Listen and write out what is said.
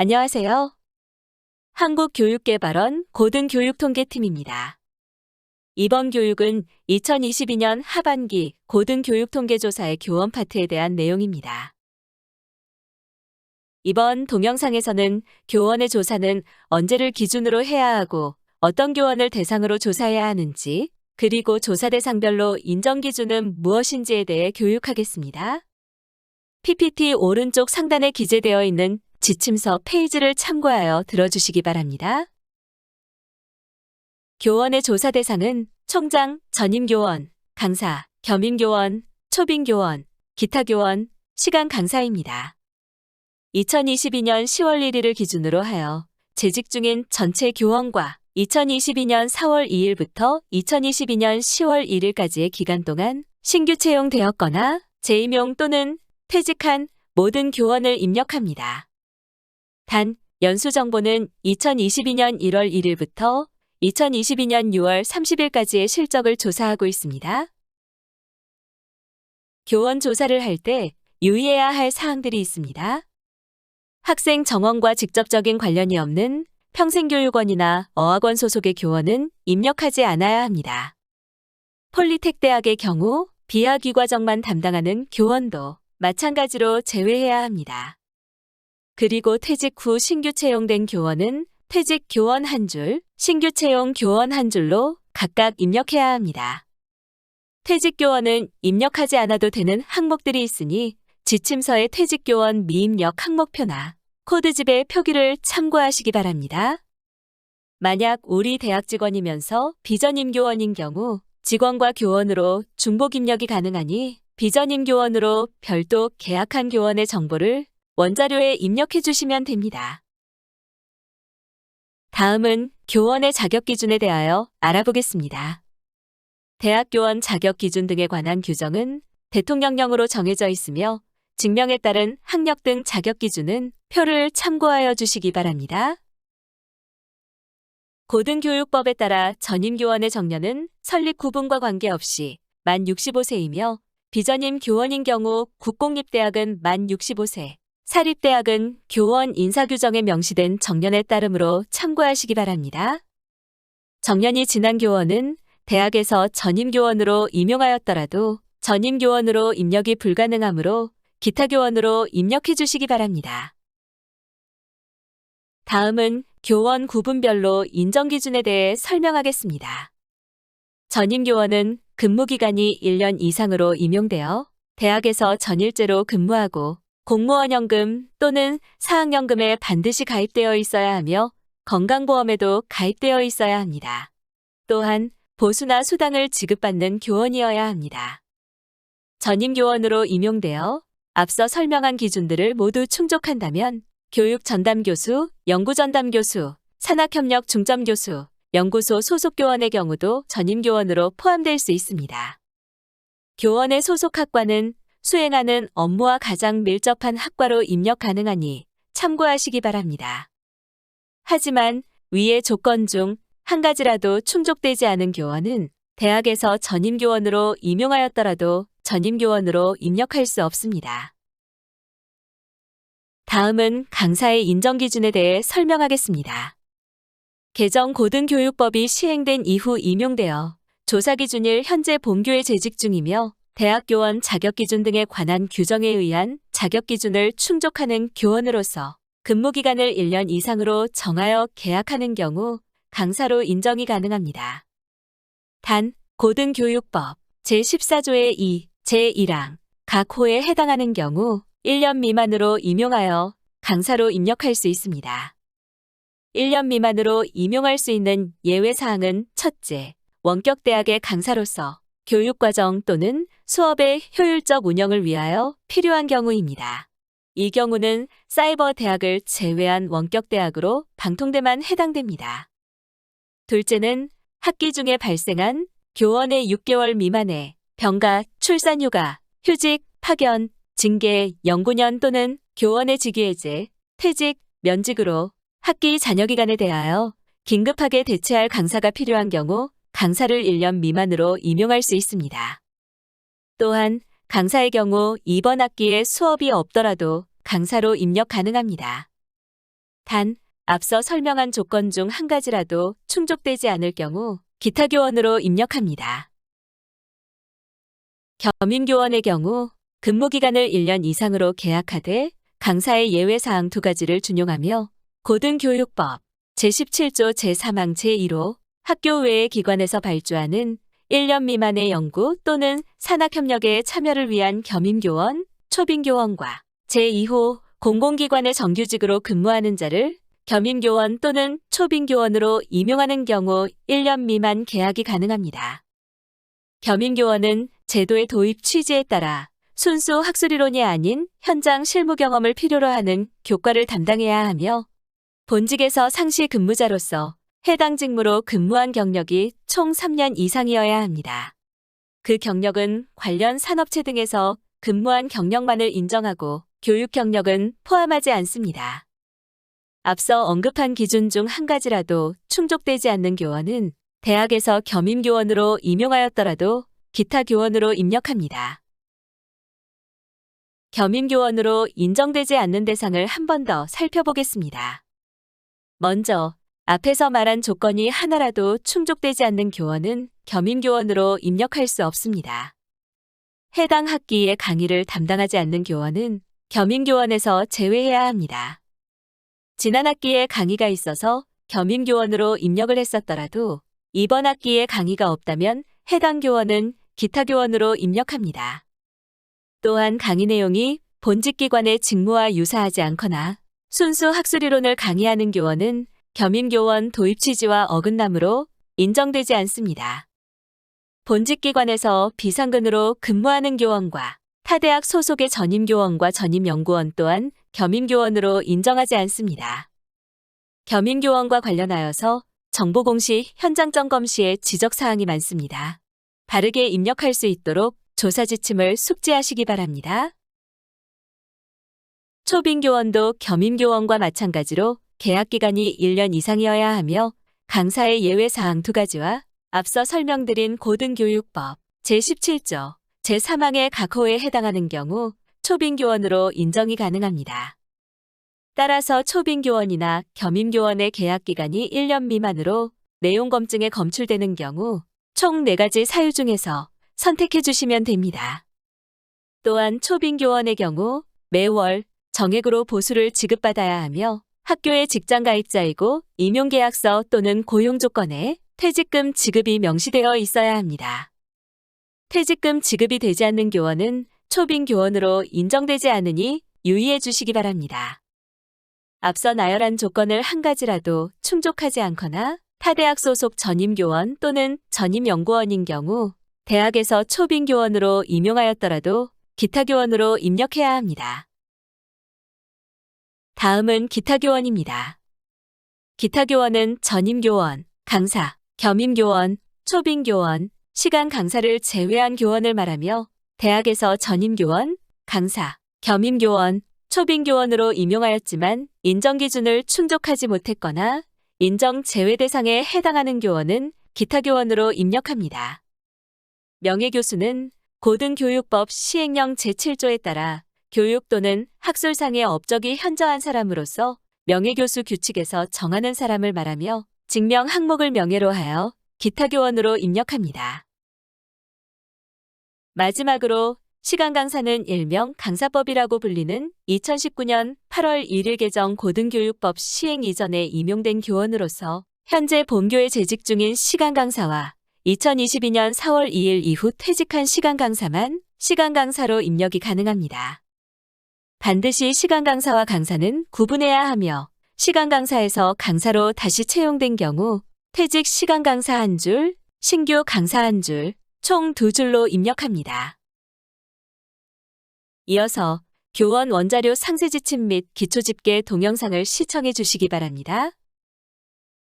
안녕하세요. 한국교육개발원 고등교육통계팀입니다. 이번 교육은 2022년 하반기 고등교육통계조사의 교원 파트에 대한 내용입니다. 이번 동영상에서는 교원의 조사는 언제를 기준으로 해야 하고 어떤 교원을 대상으로 조사해야 하는지 그리고 조사 대상별로 인정 기준은 무엇인지에 대해 교육하겠습니다. PPT 오른쪽 상단에 기재되어 있는 지침서 페이지를 참고하여 들어주시기 바랍니다. 교원의 조사 대상은 총장, 전임교원, 강사, 겸임교원, 초빙교원, 기타교원, 시간 강사입니다. 2022년 10월 1일을 기준으로 하여 재직 중인 전체 교원과 2022년 4월 2일부터 2022년 10월 1일까지의 기간 동안 신규 채용되었거나 재임용 또는 퇴직한 모든 교원을 입력합니다. 단, 연수 정보는 2022년 1월 1일부터 2022년 6월 30일까지의 실적을 조사하고 있습니다. 교원 조사를 할 때 유의해야 할 사항들이 있습니다. 학생 정원과 직접적인 관련이 없는 평생교육원이나 어학원 소속의 교원은 입력하지 않아야 합니다. 폴리텍 대학의 경우 비하귀 과정만 담당하는 교원도 마찬가지로 제외해야 합니다. 그리고 퇴직 후 신규 채용된 교원은 퇴직 교원 한 줄, 신규 채용 교원 한 줄로 각각 입력해야 합니다. 퇴직 교원은 입력하지 않아도 되는 항목들이 있으니 지침서의 퇴직 교원 미입력 항목표나 코드집의 표기를 참고하시기 바랍니다. 만약 우리 대학 직원이면서 비전임 교원인 경우 직원과 교원으로 중복 입력이 가능하니 비전임 교원으로 별도 계약한 교원의 정보를 원자료에 입력해 주시면 됩니다. 다음은 교원의 자격 기준에 대하여 알아보겠습니다. 대학 교원 자격 기준 등에 관한 규정은 대통령령으로 정해져 있으며 증명에 따른 학력 등 자격 기준은 표를 참고하여 주시기 바랍니다. 고등교육법에 따라 전임교원의 정년은 설립 구분과 관계없이 만 65세이며 비전임 교원인 경우 국공립대학은 만 65세, 사립대학은 교원 인사규정에 명시된 정년에 따르므로 참고하시기 바랍니다. 정년이 지난 교원은 대학에서 전임교원으로 임용하였더라도 전임교원으로 입력이 불가능하므로 기타 교원으로 입력해 주시기 바랍니다. 다음은 교원 구분별로 인정 기준에 대해 설명하겠습니다. 전임 교원은 근무 기간이 1년 이상으로 임용되어 대학에서 전일제로 근무하고 공무원연금 또는 사학연금에 반드시 가입되어 있어야 하며 건강보험에도 가입되어 있어야 합니다. 또한 보수나 수당을 지급받는 교원이어야 합니다. 전임 교원으로 임용되어 앞서 설명한 기준들을 모두 충족한다면 교육 전담 교수, 연구 전담 교수, 산학협력 중점 교수, 연구소 소속 교원의 경우도 전임 교원으로 포함될 수 있습니다. 교원의 소속 학과는 수행하는 업무와 가장 밀접한 학과로 입력 가능하니 참고하시기 바랍니다. 하지만 위의 조건 중 한 가지라도 충족되지 않은 교원은 대학에서 전임 교원으로 임용하였더라도 전임 교원으로 입력할 수 없습니다. 다음은 강사의 인정 기준에 대해 설명하겠습니다. 개정 고등교육법이 시행된 이후 임용되어 조사 기준일 현재 본교에 재직 중이며 대학 교원 자격 기준 등에 관한 규정에 의한 자격 기준을 충족하는 교원으로서 근무 기간을 1년 이상으로 정하여 계약하는 경우 강사로 인정이 가능합니다. 단 고등교육법 제14조의 2, 제1항 각 호에 해당하는 경우 1년 미만으로 임용하여 강사로 입력할 수 있습니다. 1년 미만으로 임용할 수 있는 예외 사항은 첫째, 원격 대학의 강사로서 교육과정 또는 수업의 효율적 운영을 위하여 필요한 경우입니다. 이 경우는 사이버 대학을 제외한 원격 대학으로 방통대만 해당됩니다. 둘째는 학기 중에 발생한 교원의 6개월 미만의 병가, 출산휴가, 휴직, 파견, 징계, 연구년 또는 교원의 직위해제, 퇴직, 면직으로 학기 잔여 기간에 대하여 긴급하게 대체할 강사가 필요한 경우 강사를 1년 미만으로 임용할 수 있습니다. 또한 강사의 경우 이번 학기에 수업이 없더라도 강사로 입력 가능합니다. 단, 앞서 설명한 조건 중 한 가지라도 충족되지 않을 경우 기타 교원으로 입력합니다. 겸임 교원의 경우 근무 기간을 1년 이상으로 계약하되 강사의 예외사항 두 가지를 준용하며 고등교육법 제17조 제3항 제1호 학교 외의 기관에서 발주하는 1년 미만의 연구 또는 산학협력에 참여를 위한 겸임교원, 초빙교원과 제2호 공공기관의 정규직으로 근무하는 자를 겸임교원 또는 초빙교원으로 임용하는 경우 1년 미만 계약이 가능합니다. 겸임교원은 제도의 도입 취지에 따라 순수 학술이론이 아닌 현장 실무 경험을 필요로 하는 교과를 담당해야 하며 본직에서 상시 근무자로서 해당 직무로 근무한 경력이 총 3년 이상이어야 합니다. 그 경력은 관련 산업체 등에서 근무한 경력만을 인정하고 교육 경력은 포함하지 않습니다. 앞서 언급한 기준 중 한 가지라도 충족되지 않는 교원은 대학에서 겸임교원으로 임용하였더라도 기타 교원으로 입력합니다. 겸임교원으로 인정되지 않는 대상을 한 번 더 살펴보겠습니다. 먼저 앞에서 말한 조건이 하나라도 충족되지 않는 교원은 겸임교원으로 입력할 수 없습니다. 해당 학기의 강의를 담당하지 않는 교원은 겸임교원에서 제외해야 합니다. 지난 학기에 강의가 있어서 겸임교원으로 입력을 했었더라도 이번 학기에 강의가 없다면 해당 교원은 기타 교원으로 입력합니다. 또한 강의 내용이 본직기관의 직무와 유사하지 않거나 순수 학술이론을 강의하는 교원은 겸임교원 도입 취지와 어긋나므로 인정되지 않습니다. 본직기관에서 비상근으로 근무하는 교원과 타대학 소속의 전임교원과 전임연구원 또한 겸임교원으로 인정하지 않습니다. 겸임교원과 관련하여서 정보공시 현장 점검 시에 지적사항이 많습니다. 바르게 입력할 수 있도록 조사 지침을 숙지하시기 바랍니다. 초빙교원도 겸임교원과 마찬가지로 계약 기간이 1년 이상이어야 하며 강사의 예외사항 두 가지와 앞서 설명드린 고등교육법 제17조 제3항의 각 호에 해당하는 경우 초빙교원으로 인정이 가능합니다. 따라서 초빙교원이나 겸임교원의 계약기간이 1년 미만으로 내용 검증에 검출되는 경우 총 4가지 사유 중에서 선택해 주시면 됩니다. 또한 초빙교원의 경우 매월 정액으로 보수를 지급받아야 하며 학교의 직장 가입자이고 임용계약서 또는 고용 조건에 퇴직금 지급이 명시되어 있어야 합니다. 퇴직금 지급이 되지 않는 교원은 초빙 교원으로 인정되지 않으니 유의해 주시기 바랍니다. 앞서 나열한 조건을 한 가지라도 충족하지 않거나 타대학 소속 전임 교원 또는 전임 연구원인 경우 대학에서 초빙 교원으로 임용하였더라도 기타 교원으로 입력해야 합니다. 다음은 기타 교원입니다. 기타 교원은 전임교원, 강사, 겸임교원, 초빙교원, 시간 강사를 제외한 교원을 말하며 대학에서 전임교원, 강사, 겸임교원, 초빙교원으로 임용하였지만 인정 기준을 충족하지 못했거나 인정 제외 대상에 해당하는 교원은 기타 교원으로 입력합니다. 명예교수는 고등교육법 시행령 제7조에 따라 교육 또는 학술상의 업적이 현저한 사람으로서 명예교수 규칙에서 정하는 사람을 말하며 증명 항목을 명예로 하여 기타 교원으로 입력합니다. 마지막으로 시간 강사는 일명 강사법이라고 불리는 2019년 8월 1일 개정 고등교육법 시행 이전에 임용된 교원으로서 현재 본교에 재직 중인 시간 강사와 2022년 4월 2일 이후 퇴직한 시간 강사만 시간 강사로 입력이 가능합니다. 반드시 시간 강사와 강사는 구분해야 하며 시간 강사에서 강사로 다시 채용된 경우 퇴직 시간 강사 한 줄, 신규 강사 한 줄, 총 두 줄로 입력합니다. 이어서 교원 원자료 상세 지침 및 기초 집계 동영상을 시청해 주시기 바랍니다.